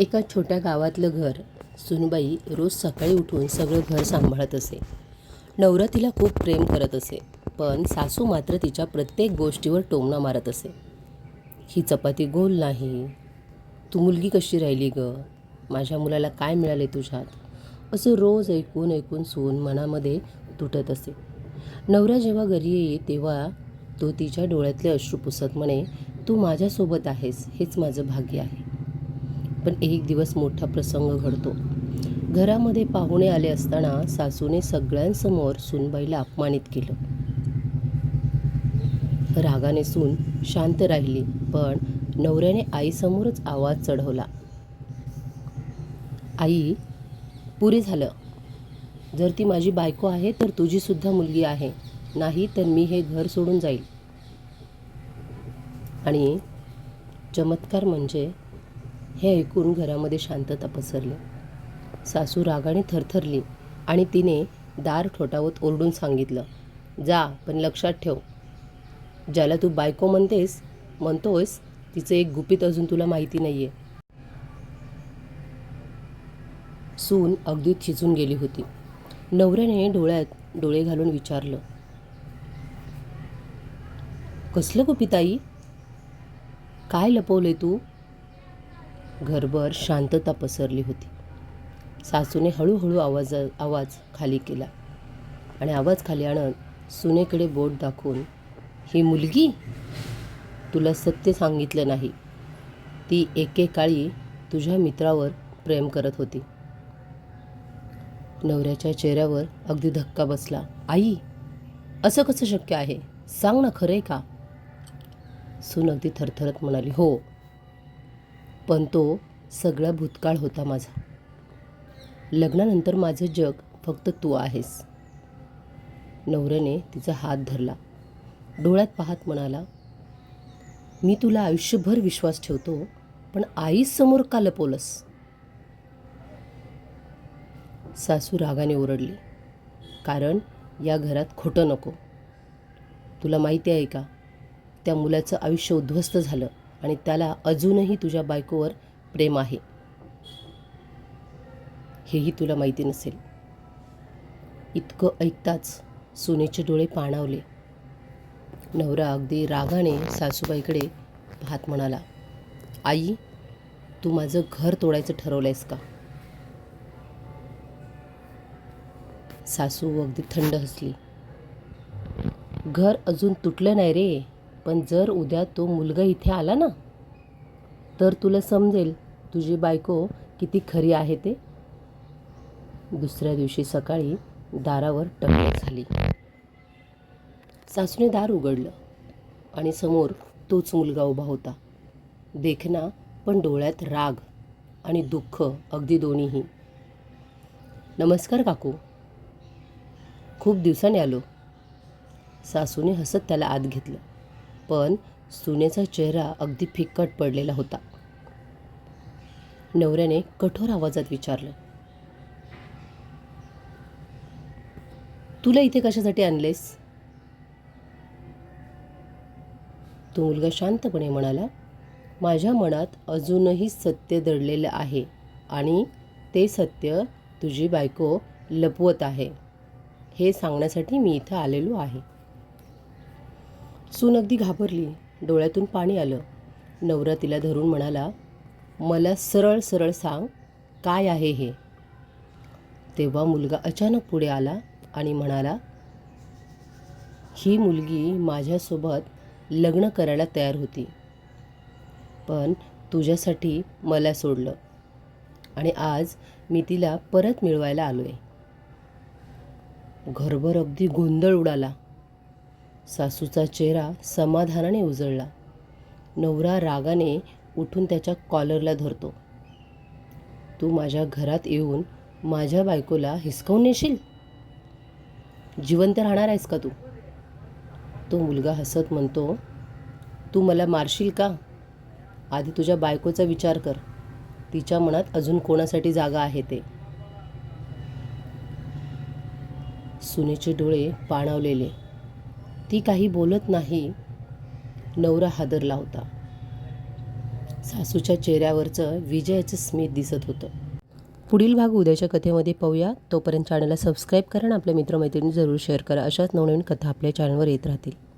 एका छोट्या गावातलं घर. सुनबाई रोज सकाळी उठून सगळं घर सांभाळत असे. नवरा तिला खूप प्रेम करत असे पण सासू मात्र तिच्या प्रत्येक गोष्टीवर टोमणा मारत असे. ही चपाती गोल नाही. तू मुलगी कशी राहिली ग? माझ्या मुलाला काय मिळाले तुझ्यात? असं रोज ऐकून ऐकून सून मनामध्ये तुटत असे. नवरा जेव्हा घरी येई तेव्हा तो तिच्या डोळ्यातले अश्रू पुसत म्हणे तू माझ्यासोबत आहेस हेच माझं भाग्य आहे. पण एक दिवस मोठा प्रसंग घडतो. घरामध्ये पाहुणे आले असताना सासूने सगळ्यांसमोर सूनबाईला अपमानित केलं. रागाने सून शांत राहिली पण नवऱ्याने आईसमोरच आवाज चढवला. आई पुरे झालं. जर ती माझी बायको आहे तर तुझीसुद्धा मुलगी आहे. नाही तर मी हे घर सोडून जाईल. आणि चमत्कार म्हणजे हे ऐकून घरामध्ये शांतता पसरली. सासू रागाने थरथरली आणि तिने दार ठोठावत ओरडून सांगितलं जा पण लक्षात ठेव. ज्याला तू बायको म्हणतेस म्हणतोयस तिचं एक गुपित अजून तुला माहिती नाही आहे सून अगदी खिचून गेली होती. नवऱ्याने डोळ्यात डोळे घालून विचारलं कसलं गुपिताई काय लपवले तू? घरभर शांतता पसरली होती. सासूने हळूहळू आवाज आवाज खाली केला आणि आवाज खाली आणत सुनेकडे बोट दाखवून ही मुलगी? तुला सत्य सांगितलं नाही. ती एकेकाळी तुझ्या मित्रावर प्रेम करत होती. नवऱ्याच्या चेहऱ्यावर अगदी धक्का बसला. आई असं कसं शक्य आहे? सांग ना खरं आहे का? सून अगदी थरथरत म्हणाली. हो पण तो सगळा भूतकाळ होता माझा. लग्नानंतर माझं जग फक्त तू आहेस. नवऱ्याने तिचा हात धरला. डोळ्यात पाहत म्हणाला मी तुला आयुष्यभर विश्वास ठेवतो पण आईसमोर का लपवलंस? सासू रागाने ओरडली कारण या घरात खोटं नको. तुला माहिती आहे का त्या मुलाचं आयुष्य उद्ध्वस्त झालं. आणि त्याला अजूनही तुझ्या बायकोवर प्रेम आहे. हेही तुला माहिती नसेल. इतकं ऐकताच सुनेचे डोळे पाणावले. नवरा अगदी रागाने सासूबाईकडे पाहत म्हणाला आई तू माझं घर तोडायचं ठरवलं आहेस का? सासू अगदी थंड हसली घर अजून तुटलं नाही रे. पण जर उद्या तो मुलगा इथे आला ना तर तुला समजेल तुझी बायको किती खरी आहे ते. दुसऱ्या दिवशी सकाळी दारावर टपक झाली. सासूने दार उघडलं आणि समोर तोच मुलगा उभा होता. देखना पण डोळ्यात राग आणि दुःख अगदी दोन्हीही. नमस्कार काकू. खूप दिवसाने आलो. सासूने हसत त्याला आत घेतलं. पण सुनेचा चेहरा अगदी फिक्कट पडलेला होता. नवऱ्याने कठोर आवाजात विचारलं तुला इथे कशासाठी आणलेस? तो मुलगा शांतपणे म्हणाला माझ्या मनात अजूनही सत्य दडलेलं आहे आणि ते सत्य तुझी बायको लपवत आहे. हे सांगण्यासाठी मी इथं आलेलो आहे. सून अगदी घाबरली. डोळ्यातून पाणी आलं. नवरा तिला धरून म्हणाला मला सरळ सरळ सांग काय आहे हे? तेव्हा मुलगा अचानक पुढे आला आणि म्हणाला ही मुलगी माझ्यासोबत लग्न करायला तयार होती. पण तुझ्यासाठी मला सोडलं. आणि आज मी तिला परत मिळवायला आलो आहे घरभर अगदी गोंधळ उडाला. सासूचा चेहरा समाधानाने उजळला. नवरा रागाने उठून त्याच्या कॉलरला धरतो. तू माझ्या घरात येऊन माझ्या बायकोला हिसकावून नेशील? जिवंत राहणार आहेस का तू? तो मुलगा हसत म्हणतो तू मला मारशील का? आधी तुझ्या बायकोचा विचार कर. तिच्या मनात अजून कोणासाठी जागा आहे ते? सुनेचे डोळे पाणावलेले. ती काही बोलत नाही. नवरा हादरला होता. सासूच्या चेहऱ्यावरचं विजयाचं स्मित दिसत होतं. पुढील भाग उद्याच्या कथेमध्ये पाहूया. तोपर्यंत चॅनलला सबस्क्राईब करा आणि आपल्या मित्रमैत्रिणी जरूर शेअर करा. अशाच नवनवीन कथा आपल्या चॅनलवर येत राहतील.